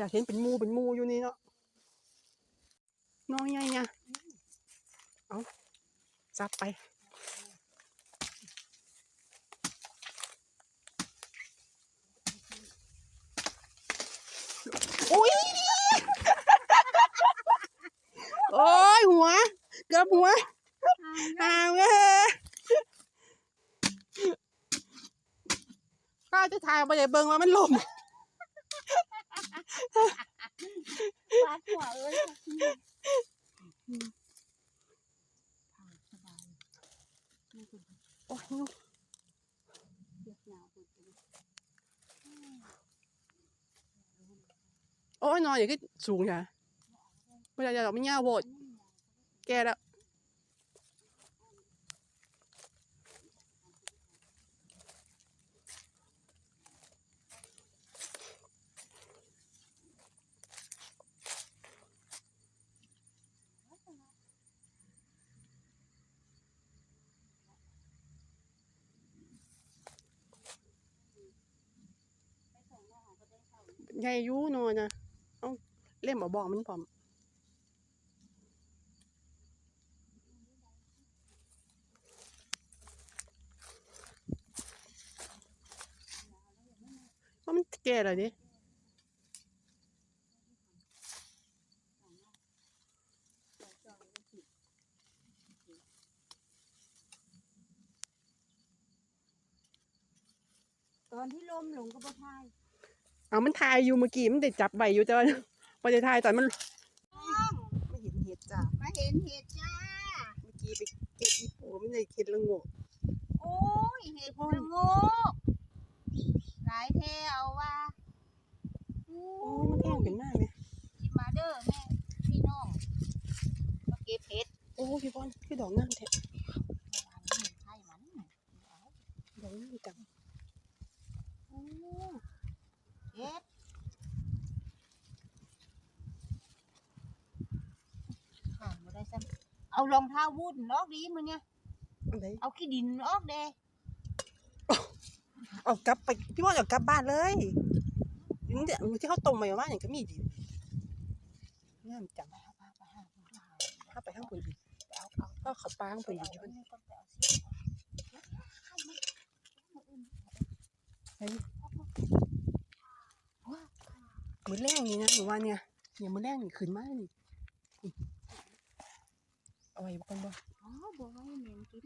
อยากเห็นเป็นมูเป็นมูอยู่นี่เนาะน้องใหญ่เนี่ยเอาจับไปอุ้ยโอ้ยหัวเกือบหัวห่างเลยข้าจะถ่ายไปเลยเบิ่งว่ามันลม ฟาดหัวเอ้ย สบายโอ้ยเดือดหนาวเปิดโอ้ยนอนอย่างที่สูงอย่าไม่ได้เราไม่เงาโวดแกแล้ว ใหญ่ยูนอนนะเอาเล่มบอกมันพร้อมว่ามันแก่แล้วดิตอนที่ลมหลงก็บ่ทาย เอามันทายอยู่เมื่อกี้มันได้จับใบอยู่แต่ว่าพอจะทายตอนมันไม่เห็นเห็ดจ้ะมาเห็นเห็ดจ้า เมื่อกี้ไปเก็บอีปูมันได้เห็ดละโงกโอ้ยเห็ดละโงกหลายแถวว่าโอ้โอ้ยมันแห้งเป็นมากเลยยมาเด้อแม่พี่น้องมาเก็บเห็ดโอ้ยพี่บอลคือดอกงามแท้ มันเห็นไข่มันเอา ดอกงามจัง โอ้ เห็ดห่างมาได้ซ้ำเอารองเท้าวูดนอกดีมึงเนี่ยอะไรเอาขี้ดินออกเด้เอากลับไปพี่บอลเอากลับบ้านเลยนี่เดี๋ยวที่เขาต้มมาว่าอย่างก็มีดีงามจังไปหาไปหาไปหาไปหาถ้าไปข้างบนอีกเอาเอาก็เขาปางไปอยู่ที่มันต้องไปเอาสิเอา มือแรงนี่นะหนูว่าเนี่ยเนี่ยมือแรงนี่ขึ้นมานี่นี่เอาไว้ก่อนบ่อ๋อบอกให้แม่นกิน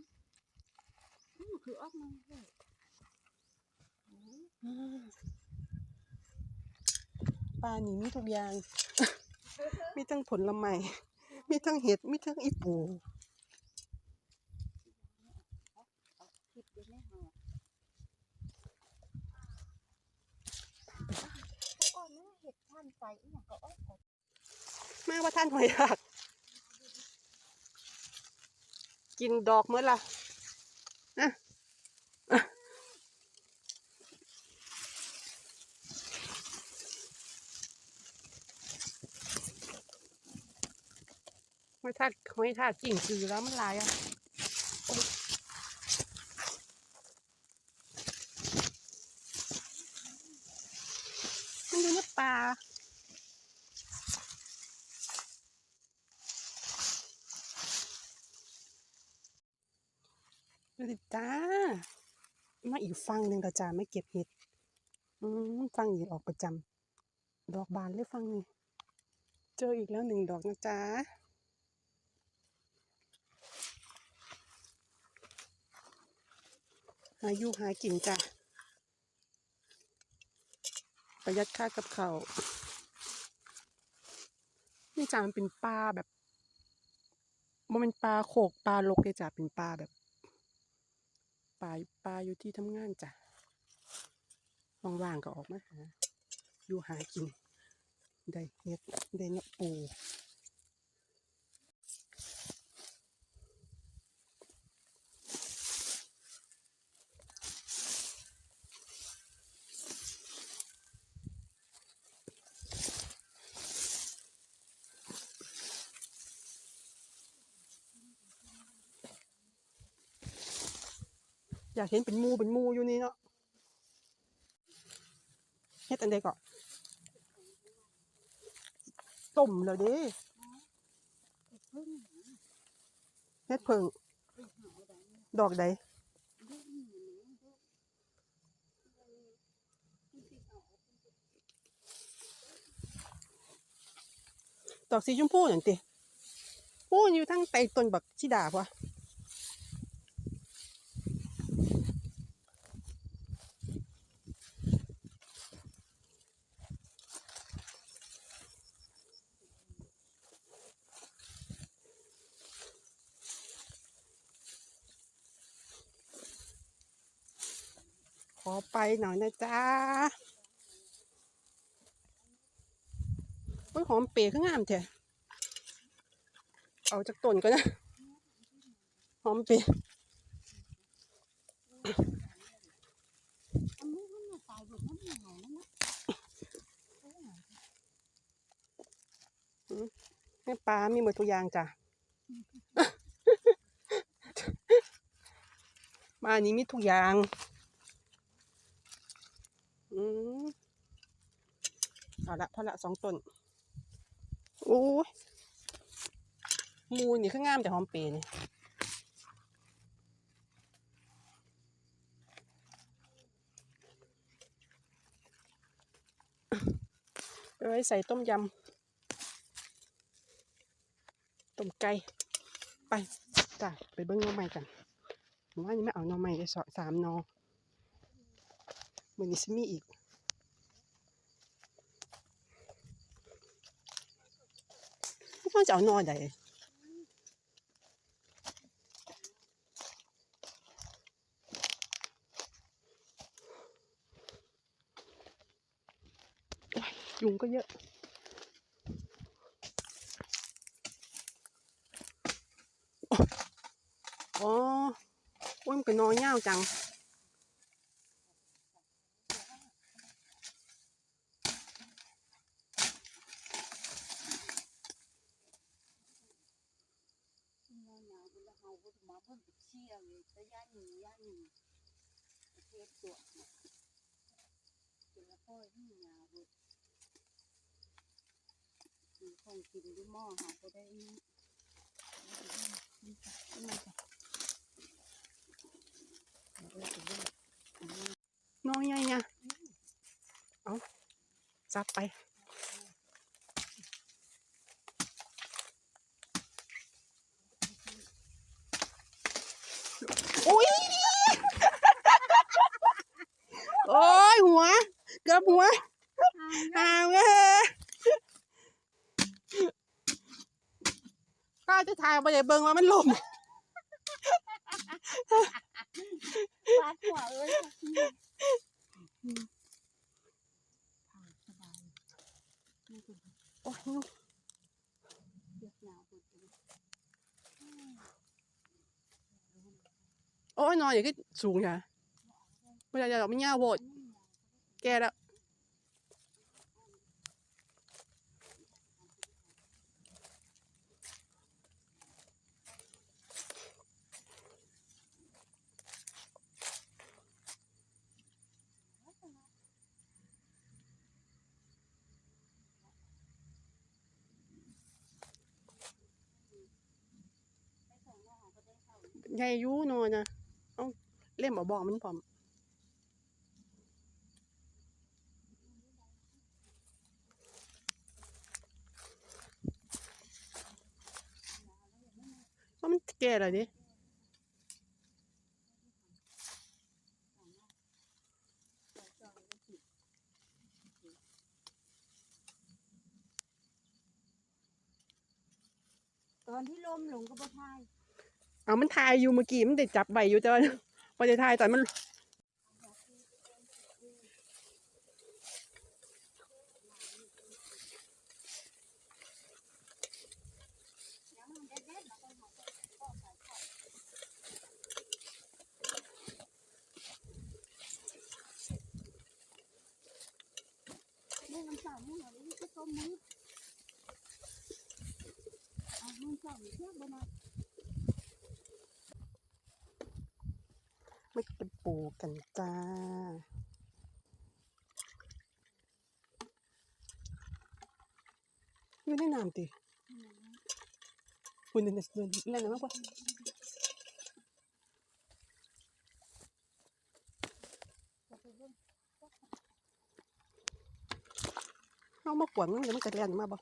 อือคือออกมาเลยอ่าปลานี่มีทุกอย่าง มีทั้งผลไม้มีทั้งเห็ด มีทั้งอีปู คิดอยู่ในหอก่อนนะเห็ ดท่านไปอีหยังก็ออกก่อนมาว่าท่านหอยหักกินดอกเมื่อละอะอะหอยทากหอยทากกิ่งคือแล้วมันลายอะโอ๊ย ป่าดูสิจ้า มาอีกฟังหนึ่งเราจะไม่เก็บเห็ด อืมฟังอีกออกประจำ ดอกบานเลยฟังนี่เจออีกแล้วหนึ่งดอกนะจ๊ะหาอยู่หากินจ้ะ ประหยัดค่ากับเขานี่จ้ามันเป็นปลาแบบมันเป็นปลาโขกปลาลกเลยจ้าเป็นปลาแบบปลาปลาอยู่ที่ทำงานจ้ะว่างๆก็ออกมาหาอยู่หากินได้เห็ดได้เนื้อปู อยากเห็นเป็นมูเป็นมูอยู่นี่เนาะเฮ็ดอันใดก่อนต้มแล้วด้เฮ็ดเพิ่งดอกใดดอกสีชมพูนั่นติพูอยู่ทั้งใต้ต้นบักชิดาพะ อไปหน่อยนะจ๊ะโอ้ยหอมเปรย์ข้างงามแท้เอาจากต้นก็นะ หอมเปรย์อันนี้มันน่ะตายหมดมันเหงาแล้วนะแม่ปลามีหมดทุกอย่างจ้ะมาอันนี้มีทุกอย่าง อืมเอาละพอละสองต้นโอ้ยมูนี่คืองามแต่หอมเปรย์นี่เอาไว้ใส่ต้มยำ ต้มไก่ ไปจ้ะไปเบิ้งน้องใหม่กันว่านี่ไม่เอาน้องใหม่เลยสามนอมือนี้ซิมีอีกพวกมันจะเอาหนอใดโอ้ยยุงก็ เยอะอ๋อโอ้ยมันก็นอนยาวจัง เหงาเหงาเวลาเฮาก็มาเพิ่งไปเชี่ ยวเลยแต่ย่านหนึ่งย่านหนึ่งประเทศตัวเนี่ยจนละพ่อยที่เหงาเบิดมีของกินด้วยหม้อหาก็ได้นี่นี่จ้ะนี่จ้ะเอาไว้อนใหญ่เนี่ยเอาจับไป อุ้ย โอ้ย หัว เกือบหัวห่างเว้ยก็จะถ่ายไปอย่าเบิ่งว่ามันลมฟาดหัวเอ้ยสบายโอ้ยเดือดหนาวเบิดเลยโอ้ยนอนอย่างนี้สูงอย่าไม่ได้เราไม่ย่าโวด ใหญ่ยูนอนนะเอ้าเล่มบ่บอกมันพร้อมว่ามันแก่แล้วดิตอนที่ลมหลงก็บ่พาย เอามันทายอยู่เมื่อกี้มันได้จับใบอยู่แต่ว่าพอจะทายตอนมันนี่มันเสาร์นี่เหรอนี่ก็ต้มมือเอามันเสาร์นี่เทียบบ่มา ม่เป็นปูกันจ้า อยู่ในน้ำติคุณเดินเดินเล่นมากกว่าเอามากวนมันเดี๋ยวมันจะเล่นมาบ่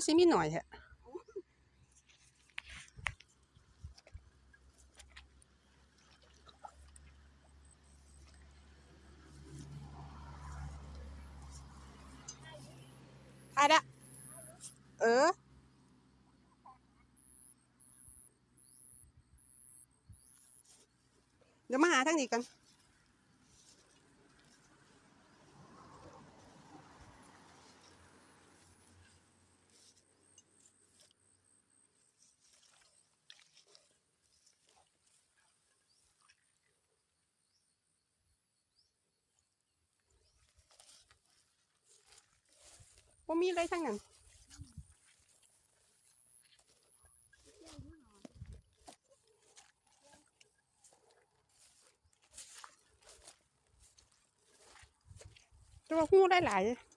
ก็สิมีหน่อยแฮะถ่ายละเออเดี๋ยวมาหาทางนี้กัน ว่ามีอะไรทั้งนั้นแต่ว่าหู้ได้หลายๆ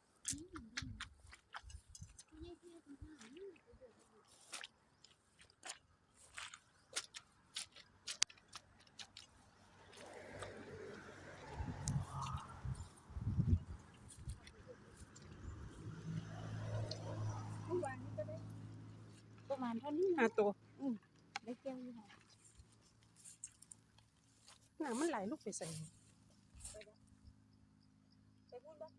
เมื่อวานนี้ก็ได้ประมาณเท่านี้ห้านะตัวได้แก้วอยู่ค่ะน้ำมันไหลลูกไปใส่ไปพูดบ้าง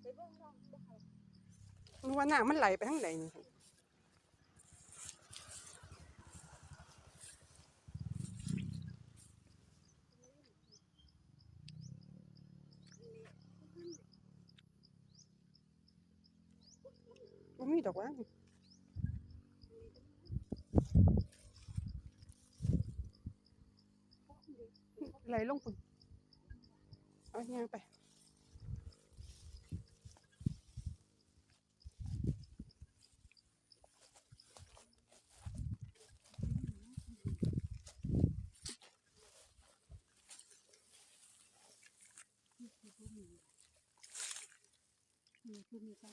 ไปเบิ่งน้องบ่ค่ะมันว่าน้ำมันไหลไปทางไหนนี่บ่มีดอกว่าไย่างไปนี่คือมีการ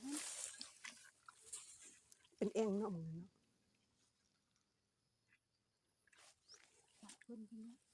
เป็นเองเนาะมึงเนาะฝากคนที่นี้